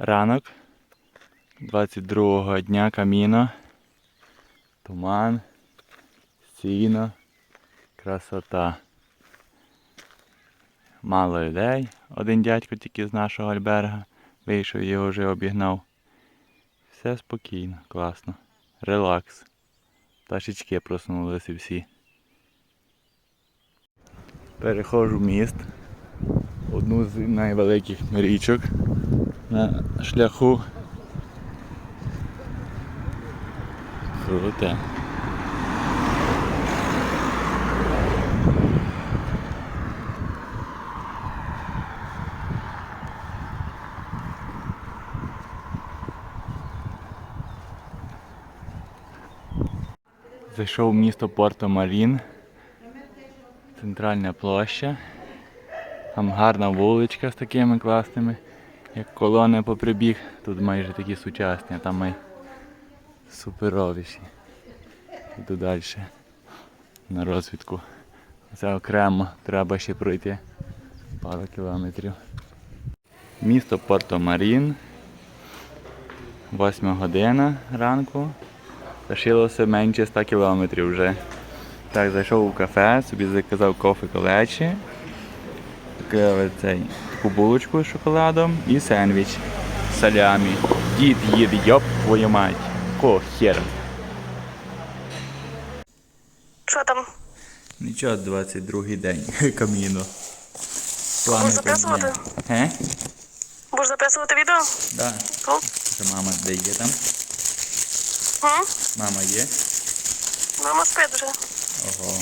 Ранок 22-го дня каміно. Туман, сіно, красота. Мало людей. Один дядько тільки з нашого альберга. Вийшов його вже обігнав. Все спокійно, класно. Релакс. Пташечки проснулися всі. Переходжу міст. Одну з найвеликих річок на шляху. Круте. Зайшов в місто Порто Марін. Центральна площа. Там гарна вуличка з такими класними, як колони по прибіг. Тут майже такі сучасні, а там май суперовіші. Іду далі на розвідку. Це окремо, треба ще пройти пару кілометрів. Місто Порто Марін. Восьма година ранку. Лишилося менше 100 кілометрів вже. Так, зайшов у кафе, собі заказав кофе колечі, таке цей, таку булочку з шоколадом і сендвіч з салямі. Дід їде, йоп твою мать. Ко хера. Що там? Нічого, 22-й день каміно. Будеш записувати? Ге? Будеш записувати відео? Да. Мама де є там? м? Мама є? Мама спить вже. Ого.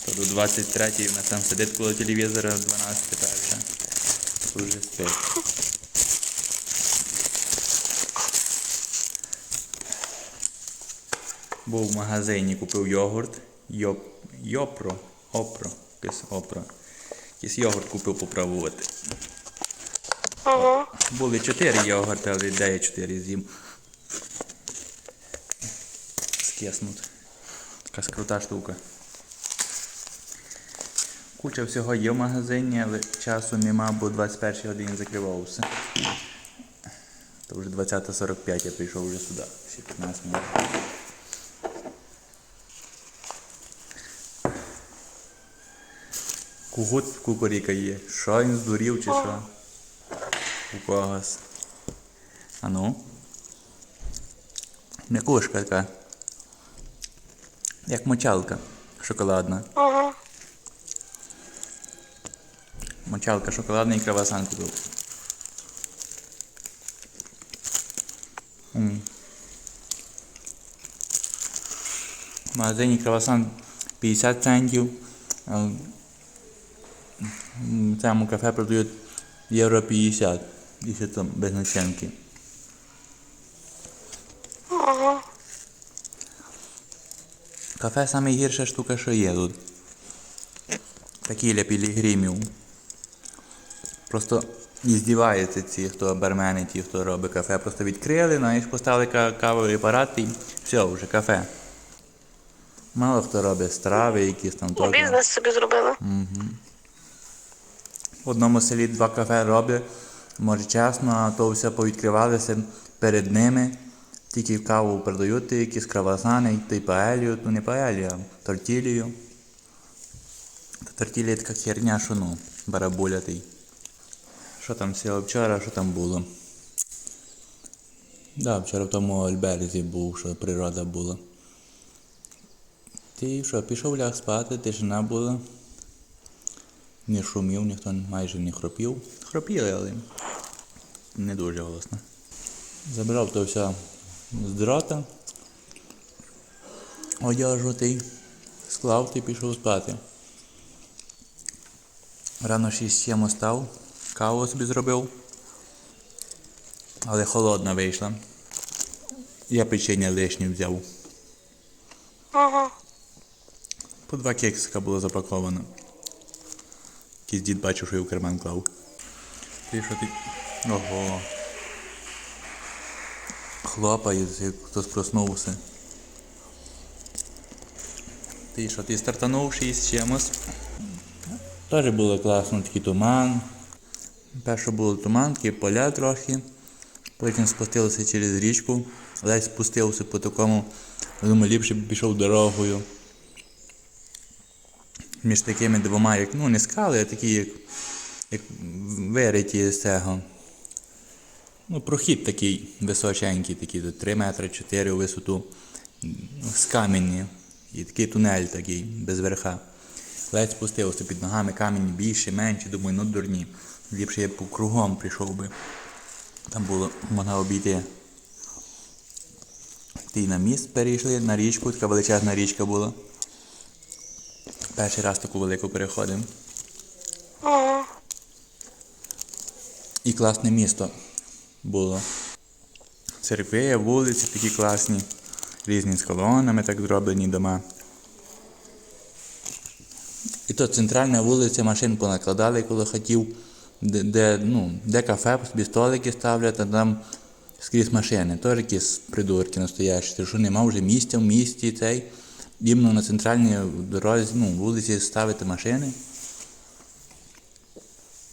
То до 23-ї вона там сидить коло телевізора, 12 перша. Уже спить. Був в магазині, купив йогурт. Йоп, йопро. Опро. Якийсь опро. Якийсь йогурт купив попробувати. Угу. Були 4 йогурти, але де я 4 з'їм. Скиснуть. Така скрута штука. Куча всього є в магазині, але часу нема, бо 21 годині закривався. То вже 20.45 я прийшов вже сюди. Ще 15 минут. Кугут кукуріка є. Що він здурів чи що? Когось. А ну. М'якушка така. Як мочалка шоколадна. Угу. Мочалка шоколадний кровасан купив. В магазині кровасан 50 центів. в цьому кафе продають євро 50. І ще там без начинки. Кафе саме гірша штука, що є тут. Такі для пілігримів. Просто і здіваються ці, хто бармени, ті, хто робить кафе. Просто відкрили, знаєш, поставили ка- кавовий апарат і все, вже кафе. Мало хто робить страви, якісь там Ну, то. бізнес собі зробили. В одному селі два кафе роблять, може чесно, а то все повідкривалися перед ними. Тільки каву продають, якісь кравасани, й паелію, ну не паелію, а тортілію. Тортілія така херня, що ну, барабулятий. Що там все вчора, що там було? Да, вчора в тому Альберзі був, що природа була. Ти що, пішов ляг спати, тишина була. Не шумів, ніхто майже не хропів. Хропіли, але не дуже голосно. Забрав то все з дрота, одяжу ти, склав ти пішов спати. Рано 6-7 став, каву собі зробив, але холодна вийшла. Я печення лишнє взяв. Угу. По два кексика було запаковано. Якийсь дід бачив, що я в карман клав. Ти що ти. Ого. Хлопає, як хтось проснувся. Ти що, ти стартанув із чимось? Теж було класно, такий туман. Перше було туманки, поля трохи. Потім спустилися через річку. Ледь спустився по такому. Думаю, ліпше б пішов дорогою. Між такими двома, як, ну не скали, а такі, як, як вириті з цього. Ну, прохід такий височенький, такий, до 3 метри 4 у висоту. З камені. І такий тунель такий, без верха. Ледь спустився під ногами камінь більше, менше, думаю, ну дурні. Ліпше я б кругом прийшов би. Там було, можна обійти. Ті на міст перейшли, на річку, така величезна річка була. Перший раз таку велику переходимо. І класне місто було. Церкви, вулиці такі класні, різні з колонами так зроблені дома. І то центральна вулиця машин понакладали, коли хотів, де, ну, де кафе, собі столики ставлять, а там скрізь машини. Теж якісь придурки настоящі, що нема вже місця в місті цей. Іменно на центральній дорозі, ну, вулиці ставити машини.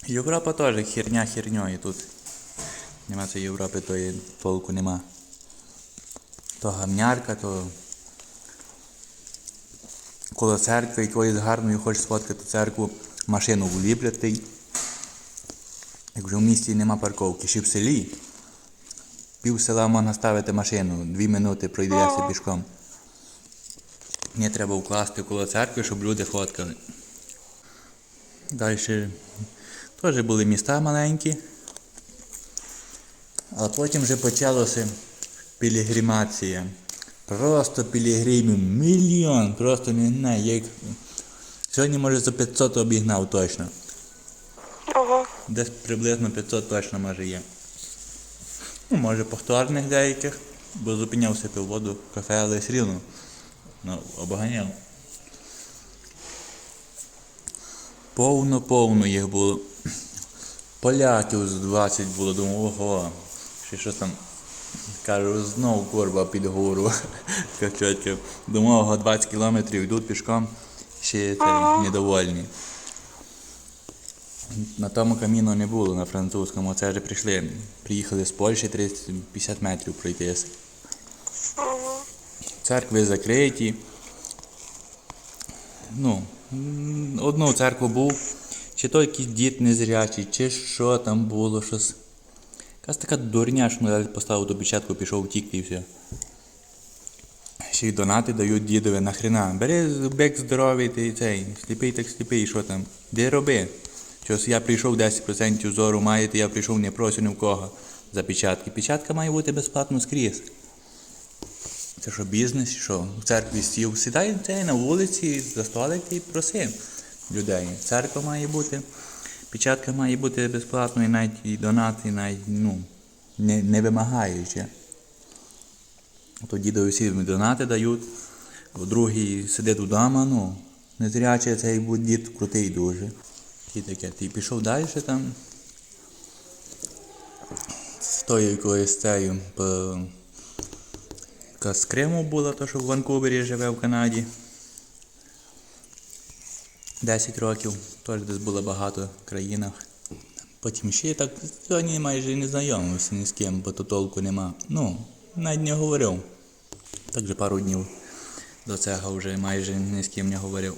Європа теж херня херньою тут. Нема цієї Європи, то і толку нема. То гамнярка, то коло церкви якоїсь гарної хочеш сфоткати церкву, машину вліплять. Як вже в місті нема парковки, ще в селі. Пів села можна ставити машину, дві минути пройдеться пішком. Мені треба вкласти коло церкви, щоб люди фоткали. Далі теж були міста маленькі. А потім вже почалося пілігримація. Просто пілігримів мільйон, просто не знаю, як. Сьогодні, може, за 500 обігнав точно. Десь приблизно 500 точно може є. Ну, може повторних деяких, бо зупинявся пив воду в кафе, але все рівно. Ну, обганяв. Повно-повно їх було. Поляків з 20 було, думав, ого, ще щось там. Кажу, знов корба під гору. Думав, 20 кілометрів йдуть пішком, ще недовольні. На тому каміну не було на французькому, це вже прийшли. Приїхали з Польщі 30-50 метрів пройтися. Угу. Церкви закриті. Ну, одну церкву був, чи то якийсь дід незрячий, чи що там було, щось. Якась така дурня, що я поставив ту печатку, пішов втік і все. Ще й донати дають дідові нахрена. Бери бек здоровий, ти цей, сліпий так сліпий, що там. Де роби? Щось я прийшов 10% зору маєте, я прийшов не просю ні в кого за печатки. Печатка має бути безплатно скрізь. Це що бізнес, що в церкві сів, сідай на вулиці, за столик і проси людей. Церква має бути, печатка має бути безплатною, навіть і донат, і навіть ну, не, не вимагаючи. То дідові всі донати дають, другий сидить вдома, ну, незрячий цей дід крутий дуже. І таке. Ти пішов далі там. З тою якоюсь цією яка з Криму була, то що в Ванкувері живе в Канаді. 10 років, теж десь було багато в країнах. Потім ще так сьогодні майже не знайомився ні з ким, бо то толку нема. Ну, навіть не говорив. Так же пару днів до цього вже майже ні з ким не говорив.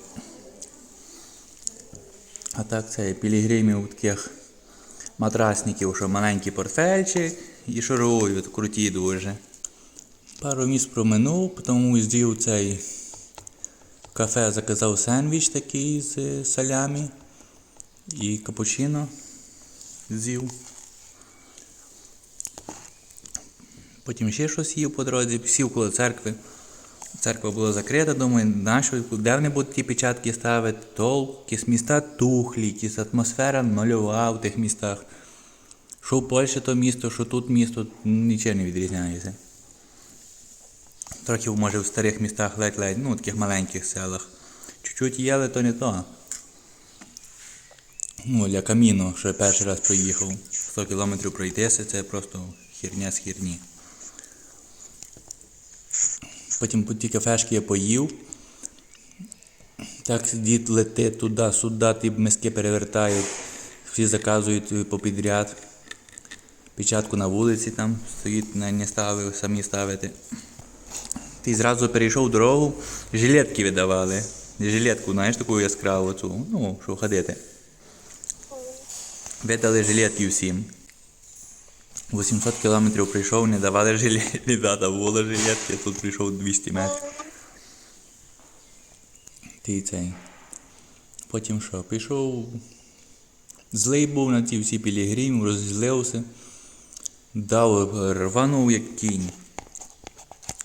А так це пілігримів таких матрасників, що маленький портфельчик і шурують, круті дуже. Пару місць проминув, потім з'їв цей кафе заказав сендвіч такий з салямі і капучино з'їв. Потім ще щось їв по дорозі, сів коло церкви. Церква була закрита, думаю, нащо, де вони будуть ті печатки ставити, толк, якісь міста тухлі, якісь атмосфера нульова в тих містах. Що в Польщі то місто, що тут місто, нічого не відрізняється. Трохи, може, в старих містах ледь-ледь, ну, в таких маленьких селах. Чуть-чуть є, то не то. Ну, для каміну, що я перший раз проїхав. 100 кілометрів пройтися, це просто херня з херні. Потім по ті кафешки я поїв. Так дід летить туди-сюди, ті миски перевертають. Всі заказують попідряд. Печатку на вулиці там стоїть, не, ставив, самі ставити. Ти зразу перейшов дорогу, жилетки видавали. Жилетку, знаєш, таку яскраву цю, ну, що ходити. Видали жилетки всім. 800 кілометрів прийшов, не давали жилетки, не дата було жилетки, тут прийшов 200 метрів. Ти цей. Потім що, пішов. Злий був на ті всі пілігрім, розізлився, дав, рванув як кінь.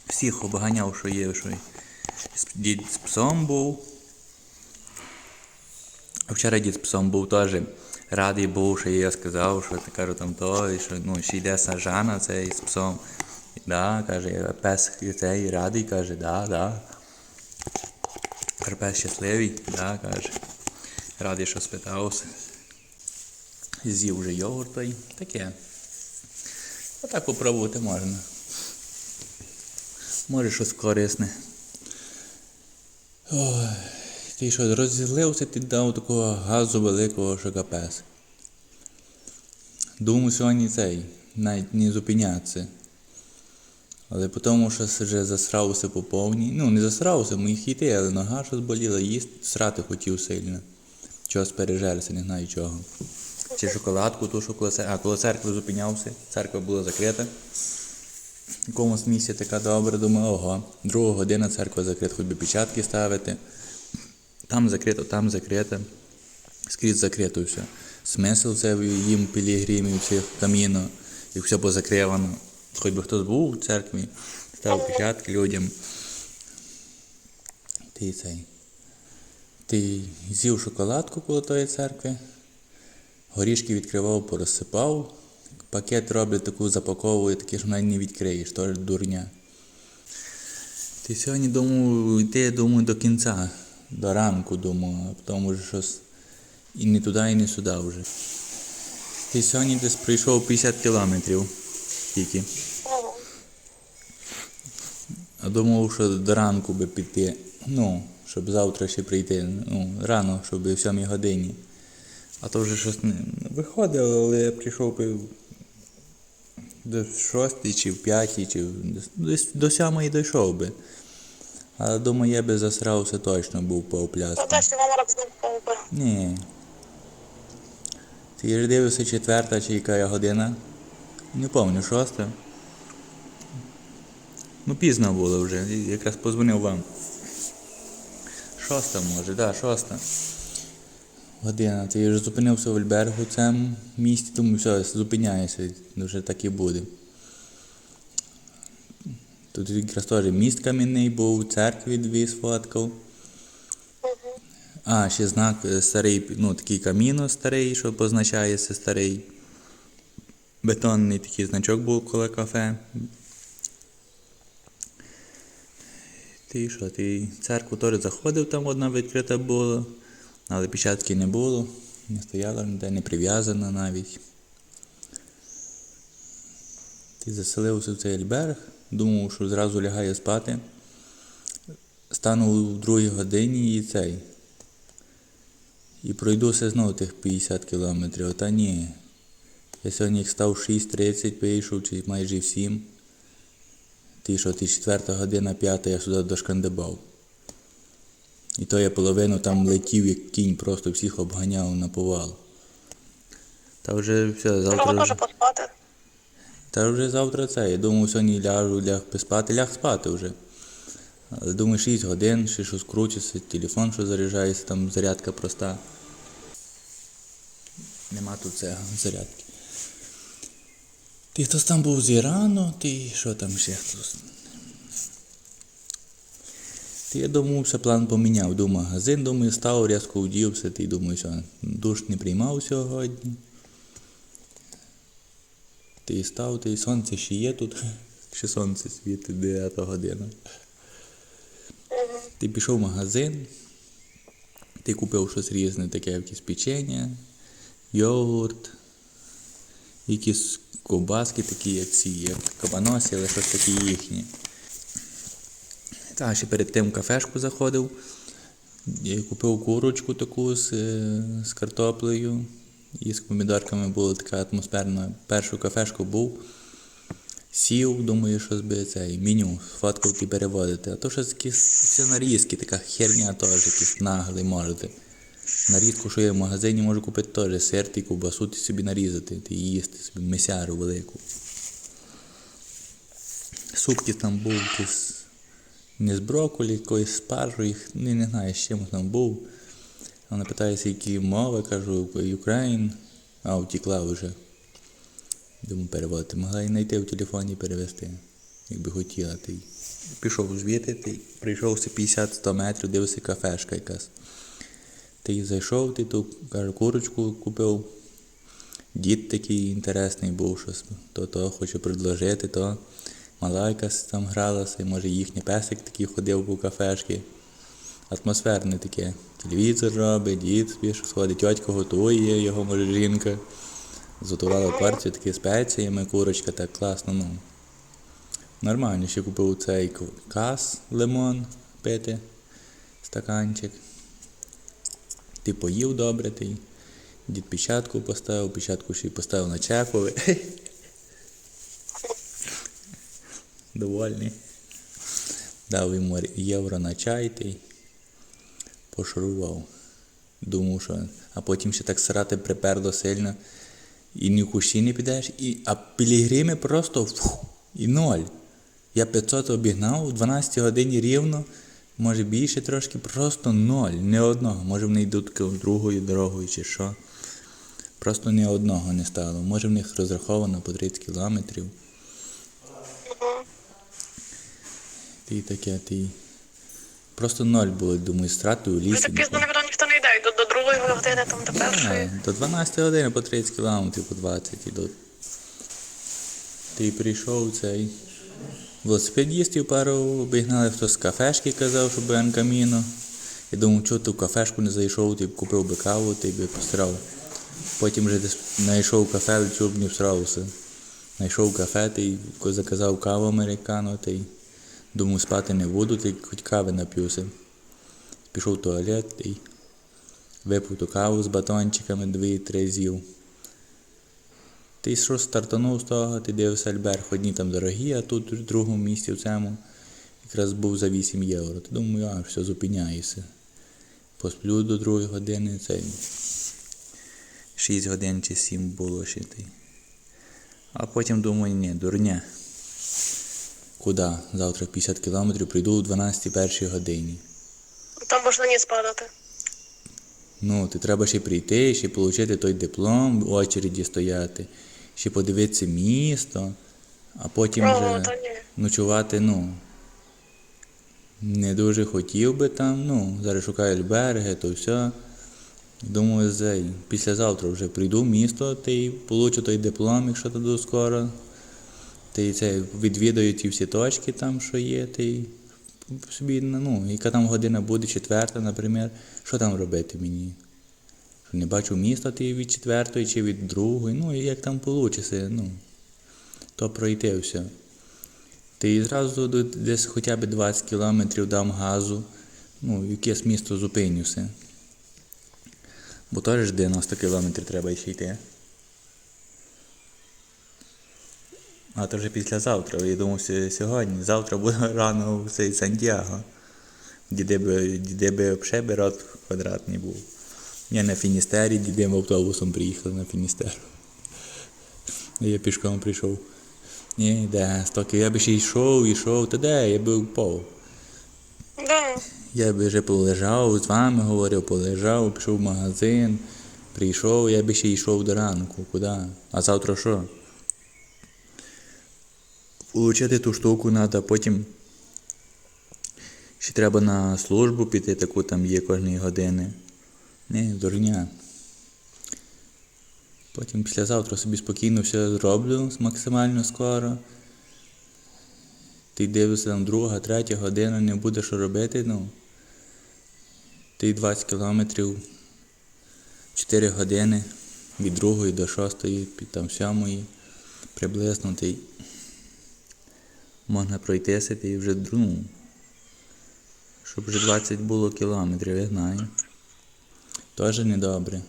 Всіх обганяв, що є, що Дід з псом був. Вчора дід з псом був теж радий був, що я сказав, що ти кажу там то, і що ну, ще йде сажана цей з псом. Да, каже, пес цей радий, каже, да, да. Каже, пес щасливий, да, каже. Радий, що спитався. З'їв вже йогурт. Таке. Отак попробувати можна. Може щось корисне. Ой, ти що, розізлився, ти дав такого газу великого, що капець. Думаю, сьогодні цей, навіть не зупинятися. Але по тому, що вже засрався по повній. Ну, не засрався, міг йти, але нога щось боліла, їсти, срати хотів сильно. Чогось пережерся, не знаю чого. Чи шоколадку, ту, що коло. А, коло церкви зупинявся, церква була закрита. В якомусь місці така добре, думаю, ого, друга година церква закрита, хоч би печатки ставити. Там закрито, там закрито. Скрізь закрито все. Смисл це їм пілігримів, цих каміно, і все позакривано. Хоч би хтось був у церкві, став печатки людям. Ти цей. Ти з'їв шоколадку коло тої церкви, горішки відкривав, порозсипав. Пакет роблять таку запаковую, таке, що навіть не відкриєш, то дурня. Ти сьогодні думав, йти, думаю, до кінця, до ранку, думаю, а потім вже щось і не туди, і не сюди вже. Ти сьогодні десь пройшов 50 кілометрів тільки. А думав, що до ранку би піти. Ну, щоб завтра ще прийти. Ну, рано, щоб в 7 годині. А то вже щось не виходило, але я прийшов би до 6 чи в 5, чи десь до 7 дійшов би. Але думаю, я би засрався точно був по Ну пляску. точно вам рок знову повбив. Ні. Ти ж дивився четверта чи яка я година? Не пам'ятаю, шоста. Ну пізно було вже, якраз позвонив вам. Шоста може, так, да, шоста. Година. Ти ж зупинився в Альбергу в цьому місті, тому все, зупиняєшся, вже так і буде. Тут якраз теж міст кам'яний був, церкві дві сфоткав. А, ще знак е, старий, ну такий каміно старий, що позначається старий. Бетонний такий значок був коло кафе. Ти що, ти церкву теж заходив, там одна відкрита була, але печатки не було, не стояла ніде, не прив'язана навіть. Ти заселився в цей альберг, думав, що зразу лягає спати. Стану в другій годині і цей. І пройдуся знову тих 50 кілометрів. Та ні. Я сьогодні їх став 6.30, вийшов, чи майже в 7. Ти що, ти четверта година, п'ята, я сюди дошкандибав. І то я половину там летів, як кінь, просто всіх обганяв на повал. Та вже все, Треба завтра. дуже поспати. Та вже завтра це. Я думав, сьогодні ляжу, ляг спати, ляг спати вже. Але думаю, 6 годин, ще щось крутиться, телефон що заряджається, там зарядка проста. Нема тут цього зарядки. Ти хтось там був з Ірану, ти що там ще хтось? Ти я думав, все план поміняв. До магазин, думаю, став, різко вдівся, ти думаю, що душ не приймав сьогодні. Ти став, ти сонце ще є тут. Ще сонце світить 9 година. Ти пішов в магазин, ти купив щось різне, таке якісь печення, йогурт, якісь ковбаски такі, як ці, як кабаносі, але щось таке їхнє. Та ще перед тим в кафешку заходив. Я купив курочку таку з, е, з картоплею І з помідорками була така атмосферна. Першу кафешку був. Сів, думаю, що би цей меню, сфоткав і переводити. А то щось все нарізки, така херня теж, якісь наглий можете. Нарізку, що я в магазині можу купити теж сир і ковбасу ти собі нарізати, ти їсти собі месяру велику. Супки там був якийсь не з брокколі, якоїсь спаржу, їх не, не знаю, з чим там був. Вона питається, які мови, кажу, Ukraine, а втікла вже. Думаю, переводити. Могла і знайти в телефоні перевести, якби хотіла. Ти пішов звідти, ти прийшов 50-100 метрів, дивився кафешка якась. Ти зайшов, ти ту кажу, курочку купив. Дід такий інтересний був, щось то то хоче предложити, то мала якась там гралася, може їхній песик такий ходив по кафешки. Атмосферне таке. Телевізор робить, дід собі сходить, тьотька готує, його може жінка. Зготувала порцію такі спеціями, курочка так класно, ну. Нормально, ще купив цей кас лимон пити, стаканчик. Ти поїв добре, ти. Дід печатку поставив, печатку ще й поставив на чекове. Довольний. Дав йому євро на чай ти пошурував. Думав, що. А потім ще так срати приперло сильно. І ні в кущі не підеш, і... а пілігрими просто фух, і ноль. Я 500 обігнав в 12 годині рівно, може більше трошки, просто ноль, не одного. Може вони йдуть другою дорогою чи що. Просто ні одного не стало. Може в них розраховано по 30 кілометрів. Ти таке, ти. Просто ноль було, думаю, страти у лісі. так пізно, напевно, ніхто не йде. Йдуть до другої години, там до першої. А, До 12 години по 30 кілометрів, по 20 ідуть. Ти прийшов цей. Велосипедістів пару обігнали, хтось з кафешки казав, що Бен Каміно. Я думав, що ти в кафешку не зайшов, ти б купив би каву, ти би посрав. Потім вже десь знайшов кафе, відчув не всрався. Знайшов кафе, ти заказав каву американо, ти й думав, спати не буду, ти хоч кави нап'юся. Пішов в туалет і випив ту каву з батончиками, дві-три з'їв. Ти що стартанув з того, ти дивився Альберг, одні там дорогі, а тут в другому місці в цьому якраз був за 8 євро. Ти думаю, а все, зупиняюся. Посплю до другої години, це 6 годин чи 7 було ще ти. А потім думаю, ні, дурня. Куди? Завтра 50 кілометрів прийду о 12 першій годині. Там можна ніц падати. Ну, ти треба ще прийти, ще отримати той диплом, в очереді стояти, ще подивитися місто, а потім О, вже ночувати, ну. Не дуже хотів би там, ну, зараз шукаю альберги, то все. Думаю, післязавтра вже прийду в місто, й получу той диплом, якщо туди скоро. Й це відвідаю ті всі точки там, що є, й собі, ну, яка там година буде, четверта, наприклад, що там робити мені? Що не бачу міста ти від четвертої чи від другої, ну і як там вийде, ну, то пройти все. Ти зразу десь хоча б 20 кілометрів дам газу, ну, якесь місто зупинюся. Бо теж 90 кілометрів треба ще йти. А то вже післязавтра, я думав сьогодні. Завтра буде рано в цей Сантьяго. Діде би, діде би взагалі рот квадратний був. Я на Фіністері, дідем автобусом приїхали на Фіністер. Я пішком прийшов. Ні, де, стоки, я би ще йшов, йшов, та де, я би впав. Да. Я би вже полежав, з вами говорив, полежав, пішов в магазин, прийшов, я би ще йшов до ранку. Куди? А завтра що? Получити ту штуку треба, потім ще треба на службу піти, таку там є кожної години. Не, дурня. Потім післязавтра собі спокійно все зроблю максимально скоро. Ти дивишся там друга, третя година, не буде що робити, ну. Ти 20 кілометрів, 4 години від другої до шостої, там сьомої, приблизно ти можна пройтися, ти вже ну, щоб вже 20 було кілометрів, я знаю. Теж недобре.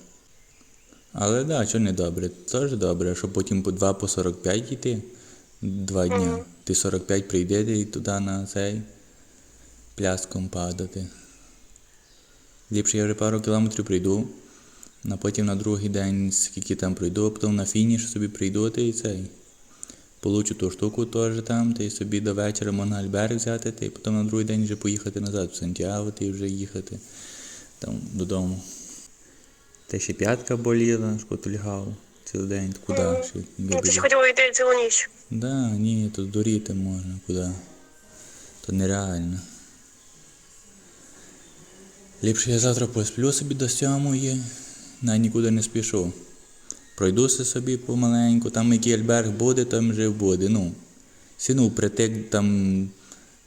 Але так, да, що не добре? Теж добре, щоб потім по 2 по 45 йти два дня. Ти 45 прийдете і туди на цей пляском падати. Ліпше я вже пару кілометрів прийду, а потім на другий день скільки там прийду, а потім на фініш собі прийду і цей. Получу ту штуку теж там, та й собі до вечора можна Альберг взяти, та й потім на другий день вже поїхати назад в Сантьяго, та й вже їхати там додому. Та ще п'ятка боліла, шкотульгав цілий день, куди ще? Ну, ти ж хотіла йти цілу ніч. Да, ні, тут дуріти можна куди. То нереально. Ліпше я завтра посплю собі до сьомої, навіть нікуди не спішу. Пройдуся собі помаленьку, там який альберг буде, там жив буде. Ну, сіну притик там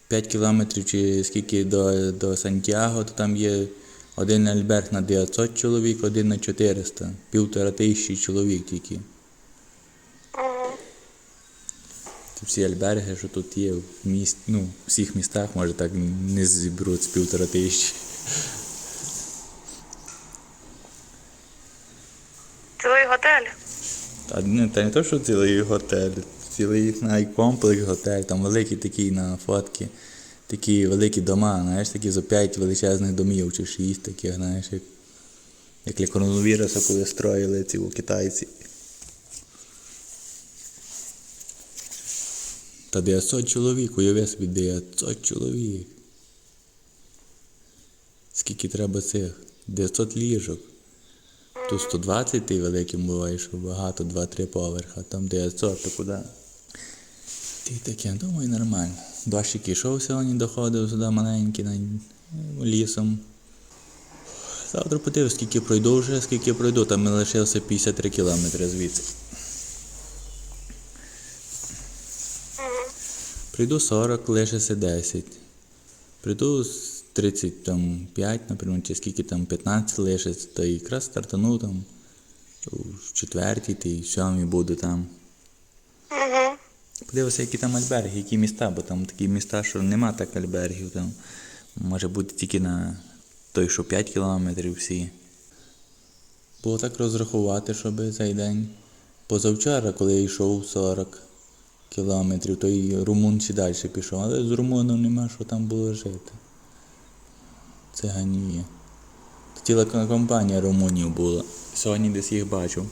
5 кілометрів чи скільки до, до Сантьяго, то там є один альберг на 900 чоловік, один на 400. Півтора тисячі чоловік тільки. Всі альберги, що тут є в міст, ну, всіх містах, може так не зібруть з півтора тисячі. Цілий готель. Не, та не то, що цілий готель, цілий навіть комплекс готель, там великий такий на фотки, такі великі дома, знаєш, такі за п'ять величезних домів чи шість таких, знаєш, як, як для коронавірусу, коли строїли ці у китайці. Та 900 чоловік, уяви собі 900 чоловік. Скільки треба цих? 900 ліжок. Тут 120 ти великим буває, що багато, 2-3 поверха, там 900, то куди? Ти таке, думаю, нормально. Дощик ішов сьогодні, доходив сюди маленький лісом. Завтра подивлюсь, скільки пройду вже, скільки пройду, там ми лишилося 53 кілометри звідси. Прийду 40, лишиться 10. Прийду 35, наприклад, чи скільки там 15 лишиться, то якраз стартану там в четвертій, й в сьомій буду там. Угу. Подивися, які там альберги, які міста, бо там такі міста, що нема так альбергів. Там може бути тільки на той, що 5 кілометрів всі. Було так розрахувати, щоб цей день. Позавчора, коли я йшов 40 кілометрів, то і румун ще далі пішов, але з румуном нема що там було жити. Циганіє. Компанія румунів була. Сьогодні десь їх бачив.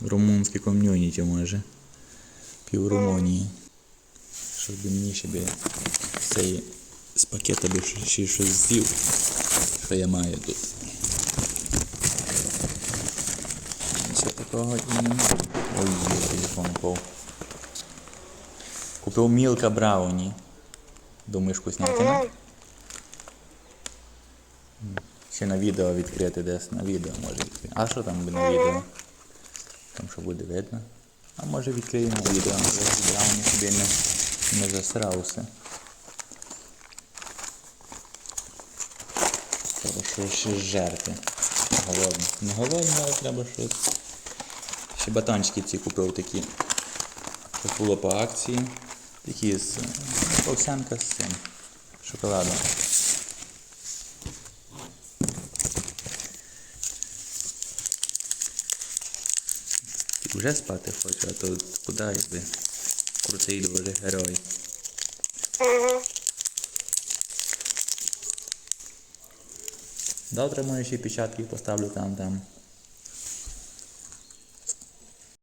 Румунське ком'юніті може. Пів Румунії. Щоб би мені ще би з пакета би ще- щось з'їв, що я маю тут. Ще такого і нема. Ой, телефон впав. Купив мілка брауні. Думаєш, вкуснятина? Ще на відео відкрити десь на відео може відкрити. А що там буде на відео? Там що буде видно? А може відкриємо відео, бо брауні собі не, не засрався. Треба щось ще жерти. Голодний. Не голодний, але треба щось. Ще батончики ці купив такі. Це було по акції. Такі з е, овсянка з цим шоколадом. Вже спати хочу, а то куди якби крутий дуже герой. Угу. Завтра може ще печатки поставлю там, там.